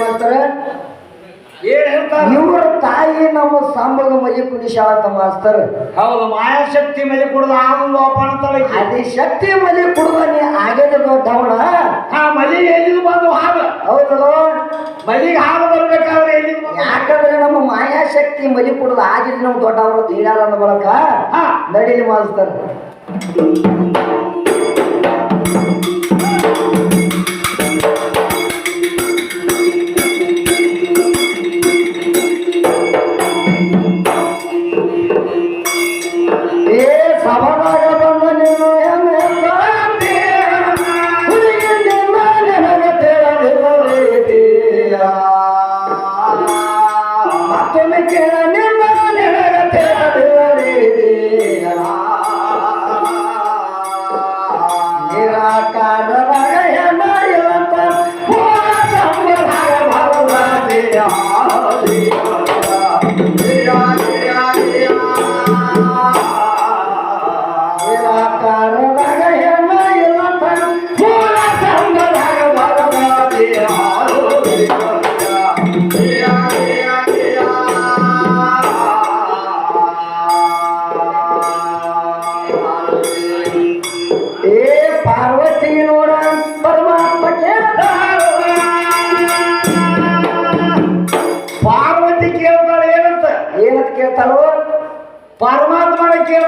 ಮಾಸ್ತರ ಇವ್ರ ತಾಯಿ ನಮ್ಮ ಸಾಂಬಗ ಮಲಿ ಕುಡಿಸಾಳಂತ ಮಾಸ್ತರ್. ಹೌದು ಮಾಯಾ ಶಕ್ತಿ ಮೇಲೆ ಕುಡ್ದ ಆಗ ತಳಕಿ ಅದೇ ಶಕ್ತಿ ಮಜಿ ಕುಡ್ದ ನೀ ಆಗದ ದೊಡ್ಡವಳ ಆ ಮಲಿ ಎಲ್ಲಿದು ಬಂದು ಹಾಲು ಹೌದು ಮಲಿಗೆ ಹಾಲು ಬರ್ಬೇಕಾದ್ರೆ ಯಾಕಂದ್ರೆ ನಮ್ಮ ಮಾಯಾಶಕ್ತಿ ಮಜಿ ಕುಡ್ದ ಆಗಿದ್ ನಾವು ದೊಡ್ಡವರು ಅಂದ ಬಳಕ. ಹಾ. ನಡೀಲಿ ಮಾಸ್ತರ್.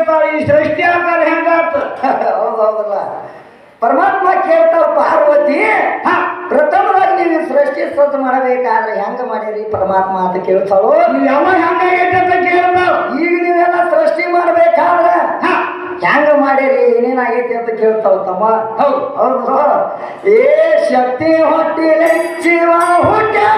ಕೇಳ್ತಾಳೆ ಈ ಸೃಷ್ಟಿ ಆಕಾರ ಹೆಂಗಾತ? ಹೌದೌದಲ್ಲ. ಪರಮಾತ್ಮ ಕೇಳ್ತಾವ ಪಾರ್ವತಿ ಹಾ ಪ್ರಥಮವಾಗಿ ನೀವು ಸೃಷ್ಟಿ ಸಜ್ಜು ಮಾಡಬೇಕಾದ್ರೆ ಹೆಂಗ ಮಾಡಿರಿ ಪರಮಾತ್ಮ ಅಂತ ಕೇಳ್ತಾಳೋ? ನೀವೆಲ್ಲ ಹೆಂಗಾಗೈತೆ ಅಂತ ಕೇಳ್ತಾವ ಈಗ ನೀವೆಲ್ಲ ಸೃಷ್ಟಿ ಮಾಡ್ಬೇಕಾದ್ರೆ ಹಾ ಹೆಂಗ ಮಾಡಿರಿ ಏನೇನಾಗೈತಿ ಅಂತ ಕೇಳ್ತಾವ ತಮ್ಮ? ಹೌದು. ಹೌದು. ಏ ಶಕ್ತಿ ಹೊಟ್ಟಿ ಜೀವ ಹುಟ್ಟ್ಯಾರ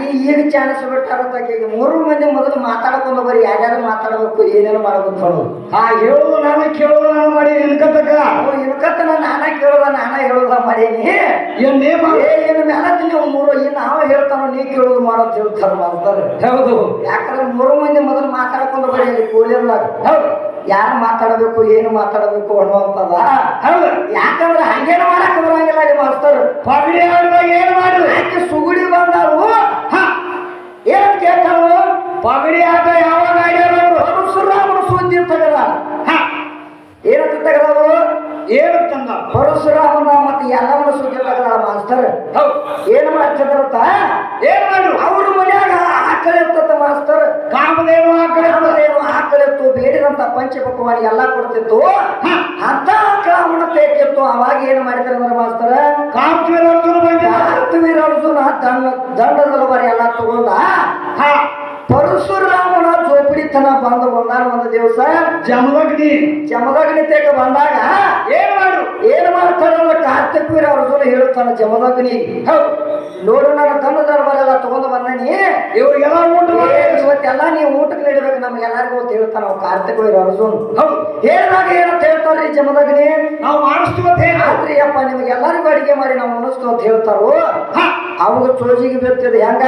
ಆಕಿ ಈಗ ಚಾನ್ಸ್ ಬಿಟ್ಟಾರಂತ ಆಕೆಗೆ ಮೂರು ಮಂದಿ ಮೊದಲು ಮಾತಾಡ್ಕೊಂಡು ಬರೀ ಯಾರ್ಯಾರು ಮಾತಾಡ್ಬೇಕು ಏನೇನು ಮಾಡ್ಬೇಕು ಅನ್ನೋದು ಆ ಹೇಳು ನಾನು ಕೇಳೋ ನಾನು ಮಾಡಿ ಇನ್ಕತ್ತಕ ಇನ್ಕತ್ತ ನಾನು ನಾನ ಕೇಳೋದ ನಾನ ಹೇಳೋದ ಮಾಡೀನಿ. ಏನೇ ನೀವು ಮೂರು ಏನು ನಾವು ಹೇಳ್ತಾನೋ ನೀ ಕೇಳೋದು ಮಾಡೋದು ಹೇಳ್ತಾರ ಮಾಡ್ತಾರೆ ಹೌದು. ಯಾಕಂದ್ರೆ ಮೂರು ಮಂದಿ ಮೊದಲು ಮಾತಾಡ್ಕೊಂಡು ಬರೀ ಅಲ್ಲಿ ಕೂಲಿರ್ಲಾಗ ಹೌದು. ಯಾರು ಮಾತಾಡಬೇಕು ಏನು ಮಾತಾಡಬೇಕು ಅನ್ನುವಂಥದ ಹೌದು. ಯಾಕಂದ್ರೆ ಹಂಗೇನು ಮಾಡಕ್ ಬರಂಗಿಲ್ಲ ನಿಮ್ಮ ಮಾಸ್ತರ್ ಪಗಡಿ ಏನು ಏನ್ ಮಾಡಿದ್ರು ಯಾಕೆ ಸುಗುಡಿ ಬಂದವು ಏನಂತ ಕೇಳ್ತಾವ ಪಗಡಿ ಆಟ ಯಾವಾಗ ಪರಶುರಾಮನ ಸುದ್ದಿ ತಗದ ಏನಂತ ತಗದವು ಏನು ತಂದ ಪರಶುರಾಮನ ಮತ್ತೆ ಎಲ್ಲವನ್ನ ಸುದ್ದಿ ತಗದ ಮಾಸ್ತರ್ ಏನು ಏನ್ ಮಾಡ್ತಿದ್ರಂತ ಏನ್ ಮಾಡ್ರು ಅವ್ರ ಮನ್ಯಾಗ ಆಕಳೆ ಇರ್ತದ ಮಾಸ್ತರ್ ಕಾಮದೇನು ಏನು ಆಕಳ? ಬೇಡಿದಂತ ಎಲ್ಲ ಎಲ್ಲಾ ಕೊಡ್ತಿತ್ತು. ಅಂತ ಅವನ ತೇಕಿತ್ತು ಅವಾಗ ಏನು ಮಾಡಿದ್ರು ಅಂದ್ರೆ ಮಾಸ್ತರ? ಕಾಮದೇವ ಅರ್ಜುನ ಬಂದಿದ್ದ ಕಾರ್ತವೀರ ಅರ್ಜುನ ದಂಡ ದಂಡದ ಬಾರಿ ಎಲ್ಲ ತಗೊಂಡ. ಹ, ಜೋಪಡಿ ತನ ಬಂದು ಬಂದಾನ ಒಂದು ದಿವಸ ಜಮದಗ್ನಿ. ಜಮದಗ್ನಿ ತೇಕ ಬಂದಾಗ ಏನ್ ಮಾಡ್ರು? ಏನ್ ಮಾಡ್ತಾನ ಕಾರ್ತಿಕ್ ವೀರ ಅರ್ಜುನ ಹೇಳುತ್ತಾನೆ ಜಮದಗ್ನಿ. ಹೌದು. ನೋಡು ನನ್ನ ದಂಡ ದರ್ಬಾರೆಲ್ಲ ತಗೊಂಡು ಬಂದನಿ. ಇವ್ರಿಗೆಲ್ಲ ಊಟ ಮಾಡಿ ಇವತ್ತೆಲ್ಲ ನೀವು ಊಟಕ್ಕೆ ನೀಡಬೇಕು ನಮ್ಗೆಲ್ಲರಿಗೂ ಅಂತ ಹೇಳ್ತಾನ ಅವ ಕಾರ್ತಿಕ್ ವೀರ ಅರ್ಜುನ್ ಹೌದು. ಹೇಳಿದಾಗ ಹೇಳ್ತಾರ್ರಿ ಜಮದಗ್ನಿ. ನಾವು ಮಾಡಿಸ್ತೀವಿ ಅಂತ ಹೇಳಿ. ನಿಮಗೆ ಅಪ್ಪ ನಿಮ್ಗೆಲ್ಲರಿಗೂ ಅಡಿಗೆ ಮಾಡಿ ನಾವು ಉಣಿಸ್ತು ಅಂತ ಹೇಳ್ತಾರೋ? ಅವಾಗ ಚೋಜಿಗೆ ಬೀಳ್ತದೆ ಹೆಂಗ?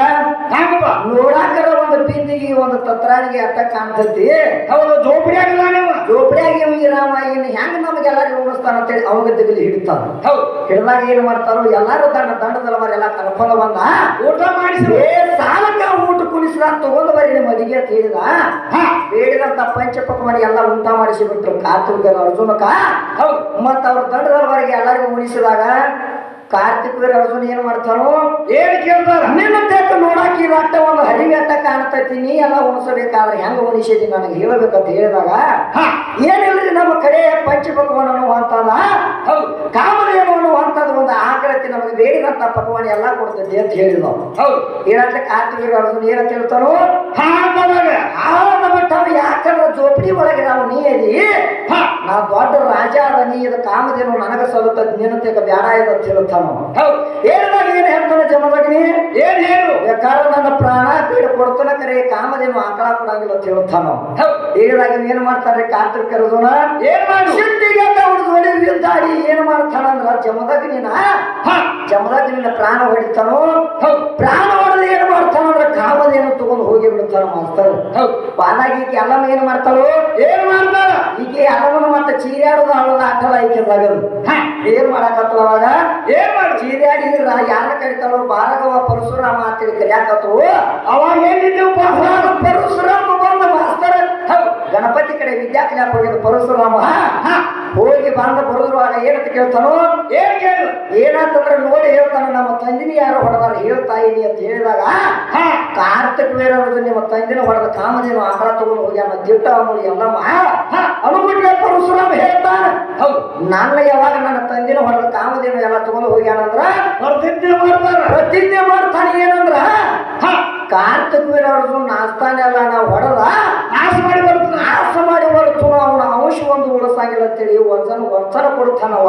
ನೋಡಾಕರ ಒಂದು ಪಿಂದಿಗೆ ಒಂದು ತತ್ರಾಣಿಗೆ ಅರ್ಥ ಕಾಣ್ತೈತಿ. ಹೌದು ಜೋಪಡಿ ಆಗಿಲ್ಲ ನೀವು. ಜೋಪಡಿಯಾಗಿ ಈ ರಾಮ ಇನ್ನು ಹೆಂಗ ನಮಗೆಲ್ಲರಿಗೂ ಉಣಿಸ್ತಾನ ಅಂತೇಳಿ ಅವಾಗ ದಿಗಲಿ ಹಿಡಿತಾರ ಹೌದು. ಹಿಡಿದಾಗ ಏನ್ ಮಾಡ್ತಾರೋ ಎಲ್ಲಾರು ದಂಡ ದಂಡದಲ್ಲವರೆಲ್ಲ ಎಲ್ಲ ಕರ್ಕೊಂಡು ಬಂದ. ಊಟ ಮಾಡಿಸಿ ಸಾಲಕ್ಕ ಊಟ ಕುಣಿಸಿದ ತಗೊಂಡು ಬರೀ ನಿಮ್ಮ ಅಡಿಗೆ ಅಂತ ಹೇಳಿದ. ಹೇಳಿದಂತ ಪಂಚಪಕ್ಕ ಮಾಡಿ ಎಲ್ಲ ಊಟ ಮಾಡಿಸಿ ಬಿಟ್ರು ಕಾರ್ತಿಕ ಅರ್ಜುನಕ ಹೌದು. ಮತ್ತ ಅವ್ರ ದಂಡದವರೆಗೆ ಎಲ್ಲರಿಗೂ ಉಣಿಸಿದಾಗ ಕಾರ್ತಿಕ್ ವೀರ ಅರ್ಜುನ್ ಏನ್ ಮಾಡ್ತಾನೋ? ಏನ್ ಕೇಳ್ತಾರ? ನಿನ್ನ ತೇಕ ನೋಡಾಕ ಈ ಅಟ್ಟ ಒಂದು ಅಂತ ಕಾಣ್ತೈತಿ ನೀ ಎಲ್ಲ ಉಣಿಸಬೇಕಾದ್ರೆ ಹೆಂಗ ಉಣಿಸಿದಿ ನನಗೆ ಹೇಳಬೇಕಂತ ಹೇಳಿದಾಗ ಏನಿಲ್ರಿ ನಮ್ಮ ಕಡೆ ಪಂಚಭಗವನ್ ಅನ್ನುವಂಥದ ಹೌದು. ಕಾಮಧೇನು ಅನ್ನುವಂಥದ್ದು ಒಂದು ಆಕೃತಿ ನಮಗೆ ಬೇಡಿದಂತ ಪಕ್ವಾನ ಎಲ್ಲ ಕೊಡ್ತೈತಿ ಅಂತ ಹೇಳಿದ ಹೌದು. ಏನಂತ ಕಾರ್ತಿಕರು ಅರ್ಜುನ ಏನಂತ ಹೇಳ್ತಾರೋ ಹಾ ಅಂದಾಗ ಆದ ಬಿಟ್ಟು ಅವ ಯಾಕಂದ್ರೆ ಜೋಪಡಿ ಒಳಗೆ ನಾವು ನೀ ಅದಿ ಹ, ನಾ ದೊಡ್ಡ ರಾಜ ಅದ ನೀ ಇದು ಕಾಮದೇನು ನನಗ ಸಲ್ಲುತ್ತ ನೀನು ಬ್ಯಾಡ ಇದೆ ಅಂತ ಹೇಳ್ತಾನ ಏನ್ ಹೇಳ್ತಾನೆ ಜಮದಗ್ನಿ? ಏನ್ ಹೇಳು ಯಾಕಂದ್ರೆ ನನ್ನ ಪ್ರಾಣ ಬೇಡ ಕೊಡ್ತಾನ ಕರೆ ಕಾಮದೇನು ಆಕಳ ಕೊಡಂಗಿಲ್ಲ ಅಂತ ಹೇಳ್ತಾನ ಹೇಳಿದಾಗ ಏನ್ ಮಾಡ್ತಾರೆ ಕಾರ್ತಿಕ ಕರೆದೋಣ ಏನ್ ಮಾಡಿ? ಸಿಟ್ಟಿಗೆ ಏನ್ ಮಾಡ್ತಾನ ಅಂದ್ರ ಹ, ಜಮದಗ್ನಿನ ಪ್ರಾಣ ಹೊಡಿತಾನೋ? ಪ್ರಾಣ ಹೊಡೆದು ಏನ್ ಮಾಡ್ತಾನ ಅಂದ್ರ ಕಾಮದೇನು ತಗೊಂಡು ಹೋಗಿ ಬಿಡ್ತಾನ ಮಾಸ್ತರ್? ಬಾಲಾಗಿ ಈಕೆ ಎಲ್ಲಮ್ಮ ಏನ್ ಮಾಡ್ತಾಳು? ಏನ್ ಮಾಡ್ತಾರ ಈಕೆ ಎಲ್ಲವನ್ನ ಮತ್ತೆ ಚೀರ್ಯಾಡೋದು ಆಳೋದು ಆಟಲ ಐಕ್ಯದಾಗ ಹ, ಏನ್ ಮಾಡಕತ್ತಲ ಅವಾಗ? ಏನ್ ಮಾಡು? ಚೀರಾಡಿ ಯಾರ ಕರಿತಾರೋ ಬಾರಗವ ಪರಶುರಾಮ ಅಂತೇಳಿ ಕರಿಯಾಕತ್ತು ಅವಾಗ ಏನಿದ್ದೇವು ಪರಶುರಾಮ ಹೌದು ಗಣಪತಿ ಕಡೆ ವಿದ್ಯಾ ಕಲಿಯಾಕ ಹೋಗಿದ ಪರಶುರಾಮ. ಹ, ಹೋಗಿ ಬಂದ ಬರೋದ್ರೊಳಗ ಏನಂತ ಕೇಳ್ತಾನೋ? ಏನ್ ಕೇಳು? ಏನಂತಂದ್ರೆ ನೋಡಿ ಹೇಳ್ತಾನ ನಮ್ಮ ತಂದಿನಿ ಯಾರು ಹೊಡೆದಾರ ಹೇಳ್ತಾಯಿ ನೀ ಅಂತ ಹೇಳಿದಾಗ ಹಾ ಕಾರ್ತಿಕ್ ವೀರರು ನಿಮ್ಮ ತಂದಿನ ಹೊಡೆದ ಕಾಮದೇನು ಆಹಾರ ತಗೊಂಡು ಹೋಗ್ಯಾನ ದಿಟ್ಟ ಅವನು ಎಲ್ಲಮ್ಮ. ಅನುಬಿಟ್ರೆ ಪರಶುರಾಮ ಹೇಳ್ತಾನ. ಹೌದು. ನನ್ನ ಯಾವಾಗ ನನ್ನ ತಂದಿನ ಹೊಡೆದ ಕಾಮದೇನು ಎಲ್ಲ ತಗೊಂಡು ಹೋಗ್ಯಾನಂದ್ರ ಬರ್ತಿದ್ದೆ ಮಾಡ್ತಾರ ಪ್ರತಿಜ್ಞೆ ಮಾಡ್ತಾನೆ ಏನಂದ್ರ? ಹ, ಕಾರ್ತಿಕ್ ವೀರರು ನಾಸ್ತಾನೆ ಎಲ್ಲ ನಾವು ಹೊಡೆದ? ನಾಶ ಮಾಡಿ ಬರ್ತಾನ ನಾಶ ಮಾಡಿ ಹೊರತು ಅಂಶ ಒಂದು ಉಳಿಸಂಗಿಲ್ಲ ಅಂತೇಳಿ ವಚನ ವಚನ ಕೊಡ್ತಾನವ.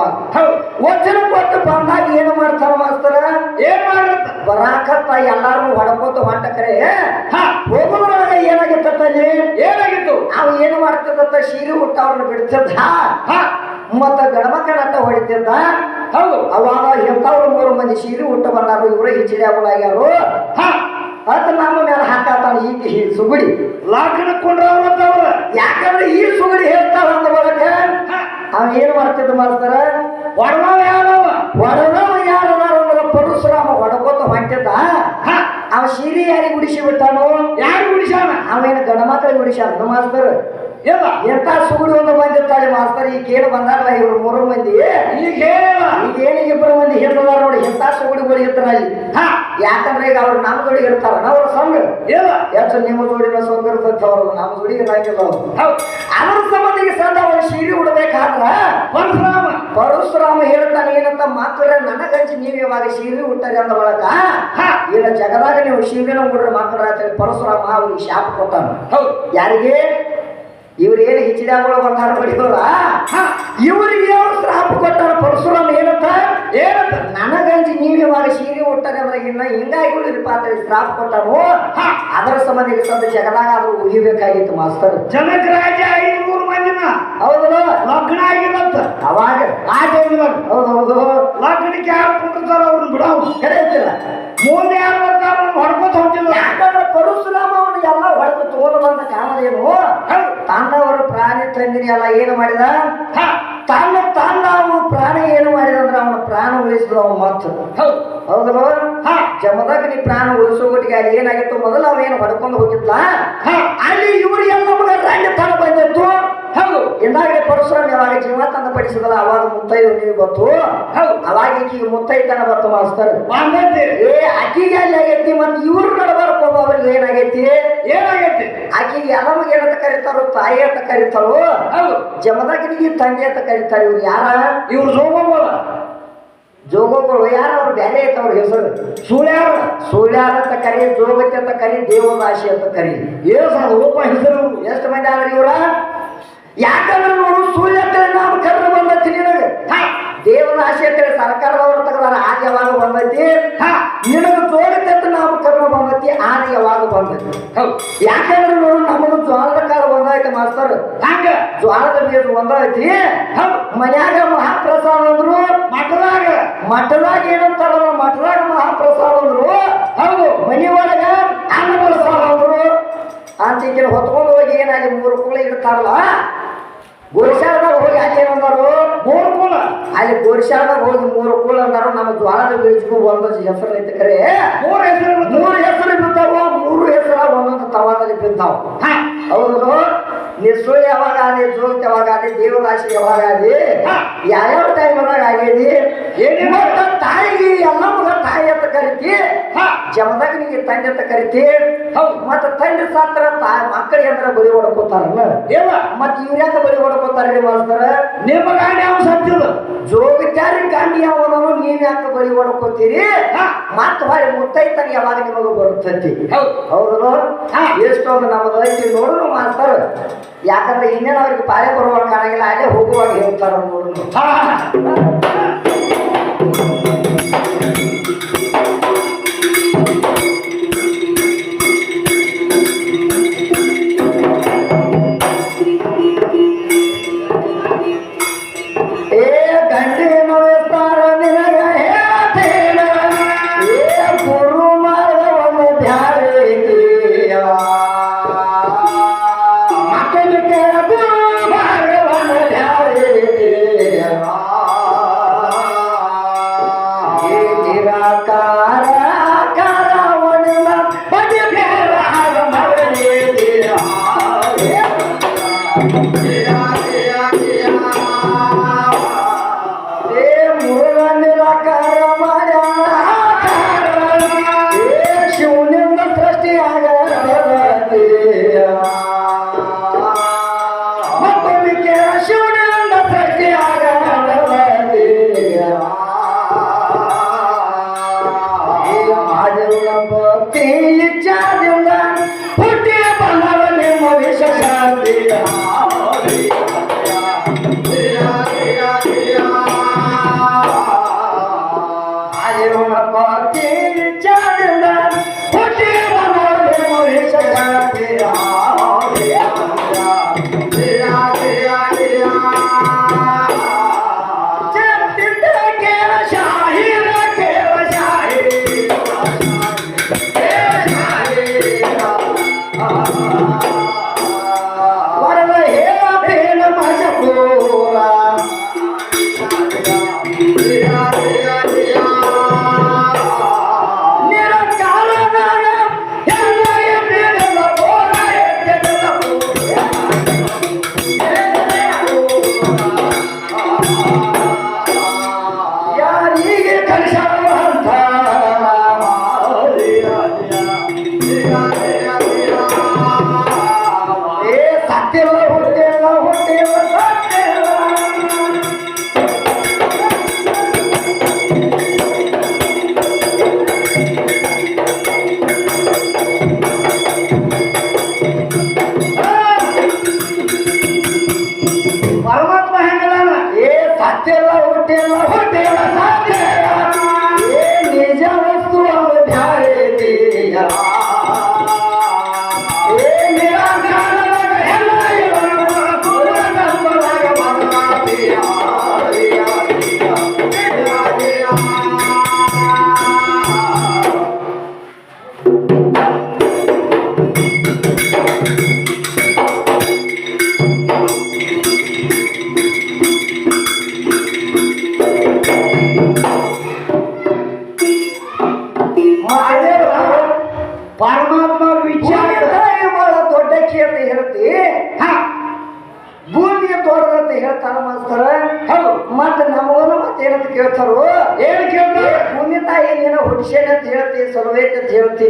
ವಚನ ಕೊಟ್ಟು ಬಂದಾಗ ಏನು ಮಾಡ್ತಾನ ಮಾಸ್ತರ? ಏನ್ ಮಾಡತ್ತ ಬರಾಕತ್ತ ಎಲ್ಲಾರು ಹೊಡಕೋತ ಹೊಂಟ ಕರೆ. ಹ, ಹೋಗೋದ್ರೊಳಗ ಏನಾಗಿತ್ತಲ್ಲಿ ಏನಾಗಿತ್ತು? ಅವ್ ಏನು ಮಾಡ್ತದಂತ ಸೀರೆ ಹುಟ್ಟ ಅವ್ರನ್ನ ಬಿಡ್ತದ ಹ, ಮತ್ತ ಗಣಮಕ್ಕ ನಟ್ಟ ಹೊಡಿತಿದ್ದ? ಹೌದು. ಅವಾಗ ಎಂತವ್ರು ಮೂರು ಮಂದಿ ಸೀರೆ ಹುಟ್ಟ ಬಂದಾರು. ಇವ್ರ ಹಿಚಿಡಿ ಅದ ನಮ್ಮ ಮೇಲೆ ಹಾಕಾತಾನ ಈಗ ಈ ಸುಗುಡಿ. ಲಾಕಣ ಕೊಂಡ್ರವ್ರ ಯಾಕಂದ್ರೆ ಈ ಸುಗುಡಿ ಹೇಳ್ತಾವ ಅಂದ ಬಳಕ ಅವ ಏನ್ ಮಾಡ್ತಿದ್ದ ಮಾಡ್ತಾರ ಒಡವ ಯಾರವ? ಒಡವ ಯಾರದಾರ ಅಂದ್ರೆ ಪರಶುರಾಮ ಹೊಡ್ಕೋತ ಹೊಂಟಿದ್ದ. ಅವ ಸೀರೆ ಯಾರಿಗೆ ಗುಡಿಸಿ ಬಿಟ್ಟಾನು? ಯಾರು ಗುಡಿಸ ಅವೇನು ಗಣಮಾತ್ರ ಗುಡಿಸ ಉಡಿಸ್ಯಾನ ಮಾಸ್ತರ್? ಇಲ್ಲ ಎಂತ ಸುಗುಡಿ ಒಂದು ಬಂದಿರ್ತಾಳೆ ಮಾಸ್ತರ್? ಈ ಕೇಳಿ ಬಂದಾರಲ್ಲ ಇವ್ರು ಮೂರು ಮಂದಿ. ಈಗ ಹೇಳಿಲ್ಲ ಈಗ ಏನು ಇಬ್ಬರು ಮಂದಿ ಹೇಳ್ತಾರ ನೋಡಿ ಎಂತ ಸುಗುಡಿಗಳು ಇರ್ತಾರ ಅಲ್ಲಿ. ಹಾ ಯಾಕಂದ್ರೆ ಈಗ ಅವ್ರು ನಮ್ಮ ಜೋಡಿ ಇರ್ತಾರ ಅವ್ರ ಸಂಘ. ಇಲ್ಲ. ಹೆಚ್ಚು ನಿಮ್ಮ ಜೋಡಿನ ಸಂಘ ಇರ್ತೈತೆ ಅವ್ರು ನಮ್ಮ ಜೋಡಿ ಇರಂಗಿಲ್ಲ ಅವ್ರು. ಅದ್ರ ಸಂಬಂಧಿಗೆ ಸಂದ ಅವ್ರು ಸೀರೆ ಉಡ್ಬೇಕಾದ್ರ? ಪರಶುರಾಮ. ಪರಶುರಾಮ ಹೇಳ್ತಾನೆ ಏನಂತ ಮಾತ್ರ ನನಗಂಚಿ ನೀವು ಯಾವಾಗ ಶೀರಿ ಉಟ್ಟರೆ ಅಂದ ಬಳಕ? ಹ, ಇಲ್ಲ ಜಗದಾಗ ನೀವು ಶೀರಿನ ಉಡ್ರೆ ಮಾತ್ರ ಪರಶುರಾಮ ಅವ್ರಿಗೆ ಶಾಪ ಕೊಟ್ಟಾನ. ಹೌದು. ಯಾರಿಗೆ? ಇವ್ರು ಏನು ಹಿಚ್ಚಿಡ್ಯಾಗಳು ಬಂಗಾರ ಬಡಿಯೋರ. ಇವ್ರಿಗೆ ಯಾವ ಶ್ರಾಪ ಕೊಟ್ಟಾರ ಪರಶುರಾಮ ಏನಂತ ಏನಂತ ನನಗಂಜಿ ನೀವೇ ಇವಾಗ ಸೀರೆ ಉಟ್ಟಾರೆ ಅಂದ್ರೆ ಇನ್ನ ಹಿಂಗಾಗಿ ಉಳಿದ್ರಪ್ಪ ಅಂತ ಶ್ರಾಪ ಕೊಟ್ಟಾನು ಹಾ. ಅದರ ಸಂಬಂಧ ಸದ್ಯ ಜಗದಾಗ ಆದ್ರೂ ಉಗಿಬೇಕಾಗಿತ್ತು ಮಾಸ್ತರ್ ಜನಕ ರಾಜ ಹೌದಲ್ಲ? ಲಗ್ನ ಆಗಿಲ್ಲಂತ. ಅವಾಗ? ಆ ಟೈಮ್ದಾಗ ಹೌದೌದು ಲಗ್ನಕ್ಕೆ ಯಾರು ಕುಂಡಿರ್ತಾರ ಅವ್ರನ್ನ ಬಿಡವು ಕರೆಯುತ್ತಿಲ್ಲ ಮುಂದೆ ಯಾರು ಬರ್ತಾರ ಹೊಡ್ಕೊತ ಹೊಂಟಿಲ್ಲ ಯಾಕಂದ್ರೆ ಪರಶುರಾಮ ಅವನು ಎಲ್ಲ ಹೊಡೆದು ತಗೊಂಡು ಬಂದ ಹೌದು. ತನ್ನವರು ಪ್ರಾಣಿ ತಂದಿನಿ ಎಲ್ಲ ಏನು ಮಾಡಿದ? ಹಾ. ತನ್ನ ತನ್ನ ಅವನು ಪ್ರಾಣ ಏನು ಮಾಡಿದ ಅಂದ್ರೆ ಅವನ ಪ್ರಾಣ ಉಳಿಸಿದ ಅವನು ಮತ್ತು ಹೌದು. ಹೌದಲ್ವ ಹಾ. ಜಮದಾಗ ನೀ ಪ್ರಾಣ ಉಳಿಸೋಗೊಟ್ಟಿಗೆ ಅಲ್ಲಿ ಏನಾಗಿತ್ತು? ಮೊದಲು ಅವನೇನು ಹೊಡ್ಕೊಂಡು ಹೋಗಿದ್ಲ? ಹಾ. ಅಲ್ಲಿ ಇವ್ರು ಎಲ್ಲ ಮಗ ರಾಜ್ಯ ತನ ಬಂದಿತ್ತು. ಹೌದು. ಇಂದಾಗಲೇ ಪರಶುರಾಮ ಯಾವಾಗ ಜೀವ ತಂದ ಪಡಿಸಿದಲ್ಲ ಅವಾಗ ಮುತ್ತೈದು ನೀವು ಬಂತು? ಹೌದು. ಅವಾಗ ಈಕಿಗೆ ಮುತ್ತೈತನ ಬಂತು ಮಾಸ್ತರ್. ಏ ಅಕ್ಕಿಗೆ ಅಲ್ಲಿ ಆಗೈತಿ ಮತ್ತೆ ಇವ್ರು ನಡಬಾರಕ್ ಅವ್ರಿಗೆ ಏನಾಗೈತಿ? ಏನಾಗೈತಿ? ಆಕಿಗೆ ಎಲ್ಲಮಗೆ ಏನಂತ ಕರೀತಾರೋ ತಾಯಿ ಅಂತ ಕರೀತಾರೋ? ಹೌದು. ಜಮದಗ್ನಿಗೆ ತಂದೆ ಅಂತ ಕರೀತಾರೆ ಇವ್ರು ಯಾರ? ಇವ್ರು ಸೋಮಬೋದ ಜೋಗೋಗಳು ಯಾರ? ಅವ್ರು ಬೇರೆ ಐತೆ ಅವ್ರ ಹೆಸರು. ಸುಳ್ಯಾರ ಸುಳ್ಯಾರ ಅಂತ ಕರಿ ಜೋಗತಿ ಅಂತ ಕರಿ ದೇವದಾಶಿ ಅಂತ ಕರಿ. ಏನು ಸರ್ ಒಬ್ಬ ಹೆಸರು. ಎಷ್ಟು ಮಂದಿ ಆದ್ರೆ ಇವ್ರ? ಯಾಕಂದ್ರೆ ನೋಡು ಸುಳ್ಳು ಅಂತೇಳಿ ನಾವು ಕರ್ದು ಬಂದೈತಿ ನಿನಗೆ. ಹಾ. ದೇವದಾಶಿ ಅಂತೇಳಿ ಸರ್ಕಾರದವರು ತಗದಾರ ಆದ ಯಾವಾಗ ಬಂದೈತಿ. ಹಾ. ನಿನಗೆ ನಾವು ನಾಮಕರಣ ಬಂದೈತಿ ಆದ ಯಾವಾಗ ಬಂದೈತಿ ಯಾಕಂದ್ರೆ ನೋಡು ನಮ್ಮದು ಜ್ವಾಲದ ಕಾಲ ಒಂದಾಯ್ತು ಮಾಸ್ತರ್. ಹಂಗ ಜ್ವಾಲದ ಬೀಜ ಒಂದಾಯ್ತಿ. ಹೌದು. ಮನ್ಯಾಗ ಮಹಾಪ್ರಸಾದ ಅಂದ್ರು, ಮಠದಾಗ. ಮಠದಾಗ ಏನಂತಾರ ಮಠದಾಗ ಮಹಾಪ್ರಸಾದ ಅಂದ್ರು. ಹೌದು. ಮನಿ ಒಳಗ ಅನ್ನ ಪ್ರಸಾದ ಅಂದ್ರು ಅಂತ ಹೊತ್ಕೊಂಡು ಹೋಗಿ ಏನಾಗಿ ಮೂರು ಕುಳ ಇಡ್ತಾರಲ್ಲ ಗೋರಿಶಾಲದಾಗ ಹೋಗಿ ಅಲ್ಲಿ ಏನಂದರು? ಮೂರು ಕುಲ. ಅಲ್ಲಿ ಗೋಶಾಲದಾಗ ಹೋಗಿ ಮೂರು ಕುಲ ಅಂದರು. ನಮ್ಮ ಜ್ವಾಳದ ಬೀಜಕ್ಕೂ ಒಂದೊಂದು ಹೆಸರು ಐತೆ ಕರೆ. ಮೂರು ಹೆಸರು ಮೂರು ಹೆಸರು ಬಿದ್ದಾವ. ಮೂರು ಹೆಸರ ಒಂದೊಂದು ತವಾದಲ್ಲಿ ಬಿದ್ದಾವ. ಹೌದು. ನಿಸ್ಸುಳಿ ಯಾವಾಗ ಆದಿ ಜೋಗತ್ ಯಾವಾಗ ಆದಿ ದೇವರಾಶಿ ಯಾವಾಗ ಆದಿ. ಯಾವ್ಯಾವ ಟೈಮ್ದಾಗ ಆಗೇದಿ? ಮತ್ತ ತಾಯಿಗೆ ಎಲ್ಲ ಮಗ ತಾಯಿ ಅಂತ ಕರಿತಿ. ಜಮದಾಗ ನಿಮಗೆ ತಂದೆ ಅಂತ ಕರಿತಿ. ಹೌದು. ಮತ್ತ ತಂದೆ ಸಾತ್ರ ತಾಯಿ ಮಕ್ಕಳಿಗೆ ಅಂದ್ರೆ ಬಲಿ ಹೊಡ್ಕೋತಾರಲ್ಲ. ಇಲ್ಲ ಮತ್ತೆ ಇವ್ರ್ಯಾಕ ಬಲಿ ಹೊಡ್ಕೋತಾರ ಮಾಸ್ತರ? ನಿಮ್ಮ ಗಾಂಡಿ ಯಾವ ಸತ್ತಿಲ್ಲ ಜೋಗಿತ್ಯಾರಿ ಗಾಂಡಿ ಯಾವನೋ ನೀವ್ ಯಾಕೆ ಬಲಿ ಹೊಡ್ಕೋತೀರಿ. ಮತ್ತ ಹೊಳೆ ಮುತ್ತೈತನ ಯಾವಾಗ ನಿಮಗ ಬರುತ್ತೈತಿ. ಹೌದು. ಹೌದು ಹಾ. ಎಷ್ಟೊಂದು ನಮ್ಮದು ಐತಿ ನೋಡು ಮಾಸ್ತರ್. ಯಾಕಂದ್ರೆ ಇನ್ನೇನು ಅವ್ರಿಗೆ ಪಾಳೆ ಬರುವಾಗ ಕಾಣಂಗಿಲ್ಲ ಅಲ್ಲೇ ಹೋಗುವಾಗ ಹೇಳ್ತಾರ ನೋಡು. ಏ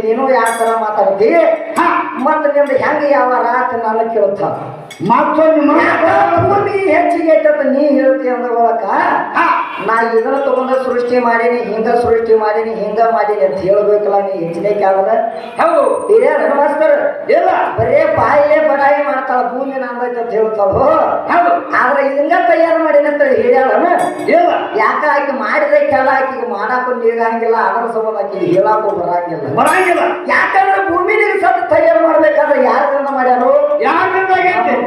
ನೀನು ಯಾವ ತರ ಮಾತಾಡ್ತಿ? ಹಾ ಮತ್ತೆ ನಿಮ್ದು ಹೆಂಗೆ ಯಾವ ರಾತ್ರಿ ನಾನು ಕೇಳುತ್ತ ಮತ್ತೊಂದು ಹೆಚ್ಚಿಗೆ ಐತಂತ ನೀ ಹೇಳ್ತಿ ಅಂದ್ರೆ ಒಳಕ? ಹಾ ನಾ ಇದನ್ನ ತಗೊಂಡ ಸೃಷ್ಟಿ ಮಾಡೀನಿ ಹಿಂಗ ಸೃಷ್ಟಿ ಮಾಡೀನಿ ಹಿಂಗ ಮಾಡೀನಿ ಅಂತ ಹೇಳ್ಬೇಕಲ್ಲ ನೀ ಹೆಚ್ಚಿಗೆ ಕೇಳದ ಹೌದು ಹಿರಿಯರ ಮಾಸ್ತರ್ ಇಲ್ಲ ಬರೇ ಬಾಯಿಲೆ ಬಡಾಯಿ ಮಾಡ್ತಾಳ ಭೂಮಿ ನಂದೈತೆ ಅಂತ ಹೇಳ್ತಾಳ. ಹೌದು ಆದ್ರೆ ಹಿಂಗ ತಯಾರು ಮಾಡೀನಿ ಅಂತ ಹೇಳ್ಯಾಳನ? ಇಲ್ಲ ಯಾಕ ಆಕಿ ಮಾಡಿದ ಕೆಲ ಆಕಿಗೆ ಮಾಡಾಕ ನೀಗಂಗಿಲ್ಲ ಅದರ ಸಂಬಂಧ ಆಕಿಗೆ ಹೇಳಾಕು ಬರಂಗಿಲ್ಲ. ಬರಂಗಿಲ್ಲ. ಯಾಕಂದ್ರೆ ಭೂಮಿ ನೀರು ಸತ್ ತಯಾರು ಮಾಡ್ಬೇಕಾದ್ರೆ ಯಾರಿಂದ ಮಾಡ್ಯಾರು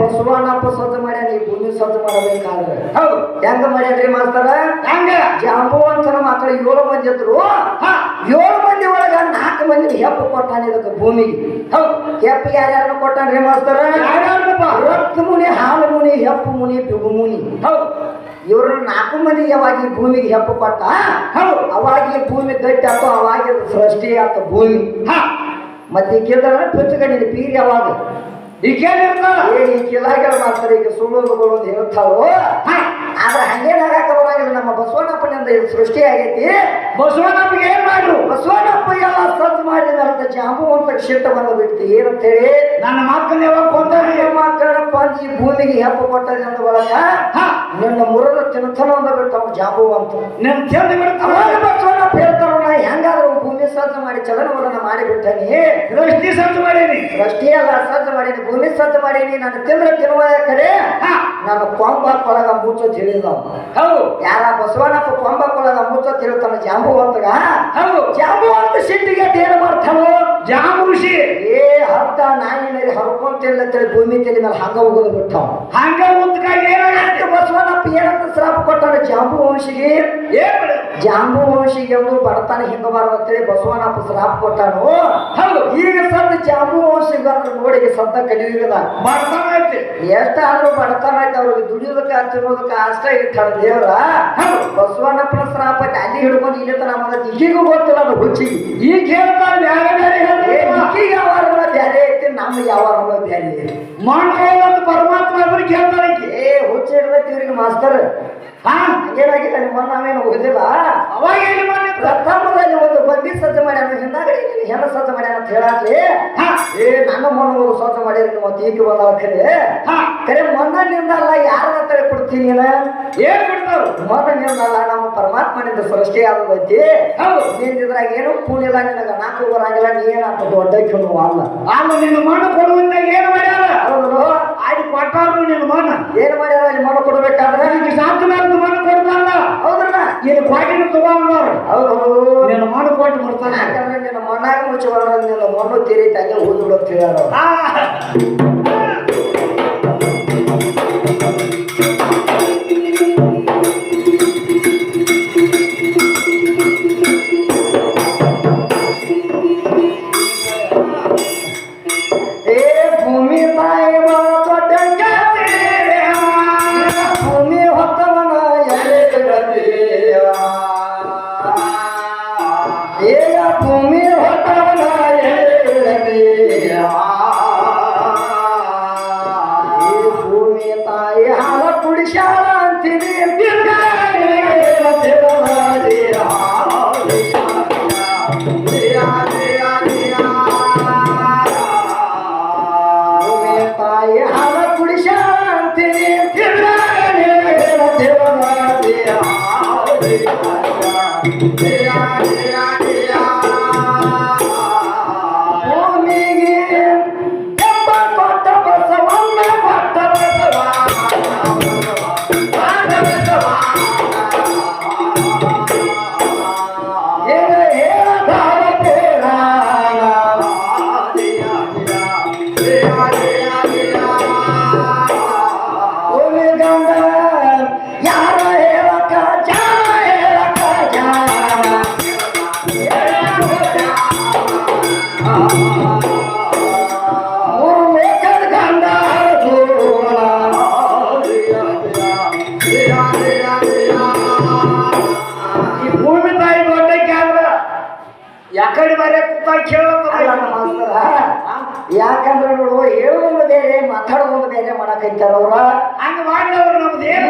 ಬಸವಣ್ಣಪ್ಪ ಸದ್ದು ಮಾಡ್ಯಾನ ಈ ಭೂಮಿ ಸದ್ದು ಮಾಡಬೇಕಾದ್ರೆ. ಹೌದು. ಹೆಂಗ ಮಾಡ್ಯಾನ್ರಿ ಮಾಸ್ತರ? ಹಂಗ ಜಾಂಬುವಂತನ ಮಾತ್ರ ಏಳು ಮಂದಿ ಇದ್ರು. ಹಾ. ಏಳು ಮಂದಿ ಒಳಗ ನಾಲ್ಕು ಮಂದಿ ಹೆಪ್ಪು ಕೊಟ್ಟಾನ ಇದಕ್ಕೆ ಭೂಮಿಗೆ. ಹೌದು ಹೆಪ್ಪು ಯಾರ್ಯಾರು ಕೊಟ್ಟಾನ್ರಿ ಮಾಸ್ತರ? ಮಸ್ತರ ರಕ್ತ ಮುನಿ ಹಾಲು ಮುನಿ ಹೆಪ್ಪು ಮುನಿ ಪಿಗು ಮುನಿ. ಹೌದು ಇವರು ನಾಲ್ಕು ಮಂದಿ ಯಾವಾಗ ಈ ಭೂಮಿಗೆ ಹೆಪ್ಪು ಕೊಟ್ಟ? ಹೌದು ಅವಾಗಿ ಈ ಭೂಮಿ ಗಟ್ಟಿ ಆತು ಅವಾಗಿ ಸೃಷ್ಟಿ ಆತ ಭೂಮಿ. ಹಾ. ಮತ್ತೆ ಕೇಳಿದ್ರೆ ಪುಚ್ಚಗಣ್ಣಿನ ಪೀರಿ ಯಾವಾಗ? ಕಿಲಾಗಳ ಮಾಸ್ತರ ಈಗ ಸುಳ್ಳುಗಳು ಹೇಳ್ತಾರೋ? ಹಾ. ಆದ್ರೆ ಹಂಗೇನಾಗಕ್ಕ ಬರಂಗಿಲ್ಲ ನಮ್ಮ ಬಸವಣ್ಣಪ್ಪನಿಂದ ಇದು ಸೃಷ್ಟಿ ಆಗೈತಿ. ಬಸವಣ್ಣಪ್ಪ ಏನ್ ಮಾಡ್ರು? ಬಸವಣ್ಣಪ್ಪ ಎಲ್ಲ ಸದ್ ಮಾಡಿದ ಅಂತ ಜಾಂಬು ಅಂತ ಶಿಟ್ಟ ಬಂದು ಬಿಡ್ತಿ. ಏನಂತ ಹೇಳಿ ನನ್ನ ಮಕ್ಕಳನ್ನ ಯಾವಾಗ ಕೊಂದಾರಿ ಮಕ್ಕಳಪ್ಪ ಈ ಭೂಮಿಗೆ ಹೆಪ್ಪು ಅಂತ ಒಳಗ ಹಾ. ನಿನ್ನ ಮುರದ ತಿನ್ನತನ ಅಂದ ಬಿಟ್ಟು ಜಾಂಬು ಅಂತ. ನಿಮ್ ಚೆಂದ ಬಿಡ್ತಾವ ಬಸವಣ್ಣಪ್ಪ ಹೇಳ್ತಾರ ನಾ ಸಜ್ಜು ಮಾಡಿ ಚಲನವಲನ ಮಾಡಿ ಸ್ವಚ್ಛ ಮಾಡೀನಿ. ಸೃಷ್ಟಿ ಅಲ್ಲ ಸ್ವಚ್ಛ ಮಾಡೀನಿ ಭೂಮಿ ಸ್ವಚ್ಛ ಮಾಡೀನಿ ನಾನು ತಿಂದ್ರೆ ತಿನ್ನುವ ಕಡೆ ಹಾ ಕೊಂಬ ಕೊಳಗ ಮುಚ್ಚ ತಿಳಿದ ಹೌದು. ಯಾರ ಬಸವಣ್ಣಪ್ಪ ಕೊಳಗ ಮುಚ್ಚ ತಿಳಿತಾನ ಜಾಂಬು ಅಂತಗ ಹೌದು. ಜಾಂಬು ಅಂತ ಸಿಟ್ಟಿಗೆ ಏನ್ ಜಾಂಬು ಋಷಿ. ಏ ಹತ್ತ ನಾಯಿ ಮೇಲೆ ಹರ್ಕೊಂತಿಲ್ಲ ಅಂತೇಳಿ ಭೂಮಿ ತಲೆ ಮೇಲೆ ಹಂಗ ಹೋಗೋದು ಬಿಟ್ಟವ ಹಂಗ ಮುಂದಕಾಗಿ ಏನಾಗತ್ತೆ? ಬಸವಣ್ಣಪ್ಪ ಏನಂತ ಶ್ರಾಪ ಕೊಟ್ಟಾನ ಜಾಂಬು ವಂಶಿಗೆ? ಜಾಂಬು ವಂಶಿಗೆ ಹಿಂಗ ಬಡತನ ಹಿಂಗಬಾರದು ಅಂತೇಳಿ ಬಸವಣ್ಣಪ್ಪ ಶ್ರಾಪ ಕೊಟ್ಟಾನು? ಹೌದು. ವಂಶಿಗೆ ಸ್ವಂತ ಕಲಿಯುವುದಿಲ್ಲ ಈಗ ಬಡತನ ಐತಿ ಎಷ್ಟಾದ್ರೂ ಬಡತನ ಐತೆ ಅವ್ರಿಗೆ ದುಡಿಯೋದಕ್ಕೆ ತಿನ್ನೋದಕ್ಕೆ ಅಷ್ಟ ಇಟ್ಟಾಳ ದೇವರ. ಬಸವಣ್ಣ ಬಸವಣ್ಣಪ್ಪನ ಶ್ರಾಪ ಅಲ್ಲಿ ಹಿಡ್ಕೊಂಡು ಇಲ್ಲಿ ತನ ಬಂದ ಈಗಿಗೂ ಗೊತ್ತಿಲ್ಲ ಅದು ಹುಚ್ಚಿ. ಈಗ ಹೇಳ್ತಾರೆ ಬೇರೆ ಬೇರೆ ಹೇಳ್ತಾರೆ. ಹೇಳ್ತಾರ ಈಕಿಗೆ ಯಾವಾರನ ಬ್ಯಾರೆ ಐತಿ ನಮ್ಮ ಯಾವಾರನ ಬ್ಯಾರೆ ಮಣ್ಣು ಪರಮಾತ್ಮ ಅವ್ರಿಗೆ ಏ ಹುಚ್ಚ ಇಡ್ಬೇಕು ಇವ್ರಿಗೆ ಮಾಸ್ತರ್ ಹಾ ಹಂಗೇನಾಗಿಲ್ಲ ನಿಮ್ಮ ನಾವೇನು ಹೋಗುದಿಲ್ಲ? ಅವಾಗ ಪ್ರಥಮದಲ್ಲಿ ಒಂದು ಬಂದಿ ಸಜ್ಜ ಮಾಡ್ಯಾನ ಹಿಂದಾಗಡೆ ನೀನು ಹೆಣ ಸಜ್ಜ ಮಾಡ್ಯಾನ ಅಂತ ಹೇಳಿ ಏ ನನ್ನ ಮಣ್ಣು ಸಜ್ಜ ಮಾಡಿರಿ ನಿಮ್ಮ ಮತ್ತೆ ಈಕೆ ಕರೆ. ಕರೆ ಮಣ್ಣಿನಿಂದ ಅಲ್ಲ ಯಾರ ತಲೆ ಕೊಡ್ತೀನಿ ನೀನು? ಏನ್ ಬಿಡ್ತಾರು ಮೊನ್ನಿಂದ ಅಲ್ಲ ನಮ್ಮ ಪರಮಾತ್ಮನಿಂದ ಸೃಷ್ಟಿ ಆದದೈತಿ ನೀನ್ ಇದ್ರಾಗ ಏನು ಕೂಲಿಲ್ಲ ನಿನಗ ನಾಲ್ಕು ಬರಂಗಿಲ್ಲ ನೀ ಏನಂತ ದೊಡ್ಡ ಕೆಲವು ಅಲ್ಲ. ಆಮೇಲೆ ನಿನ್ನ ಮಣ್ಣು ಕೊಡುವಂತ ಏನ್ ಮಾಡ್ಯಾರ? ಹೌದು. ಕೊಟ್ಟಾರು ನಿನ್ನ ಮನ. ಏನ್ ಮಾಡ್ಯಾರ ಇಲ್ಲಿ ಮನ ಕೊಡ್ಬೇಕಾದ್ರೆ? ಈಗ ಸಾಧ್ಯ ಮೇಲೆ ಮಣ್ಣು ಕೊಡ್ತಾರಲ್ಲ ಹೌದ್ರಲ್ಲ? ಇಲ್ಲಿ ಕ್ವಾಟಿನ ತಗೊಂಡ್ರು ಹೌದು ನಿನ್ನ ಮನ ಕೊಟ್ಟು ಬರ್ತಾನ ಯಾಕಂದ್ರೆ ನಿನ್ನ ಮನಾಗ ಮುಚ್ಚಿ ಬರೋದ್ರ ನಿನ್ನ ಮಣ್ಣು ತೀರೈತೆ ಅಲ್ಲೇ ಹೋದ್ಬಿಡು ಅಂತ ಯಾಕಡೆ ಬರಕ್ ಯಾಕಂದ್ರೆ ನೋಡು ಹೇಳೋದೊಂದು ಬೇರೆ ಮಾತಾಡೋದೊಂದು ಬೇರೆ ಮಾಡಕೈತಾರ ಅವ್ರ ಹಂಗ ಮಾಡಿದವ್ರು ನಮ್ದು ಏನು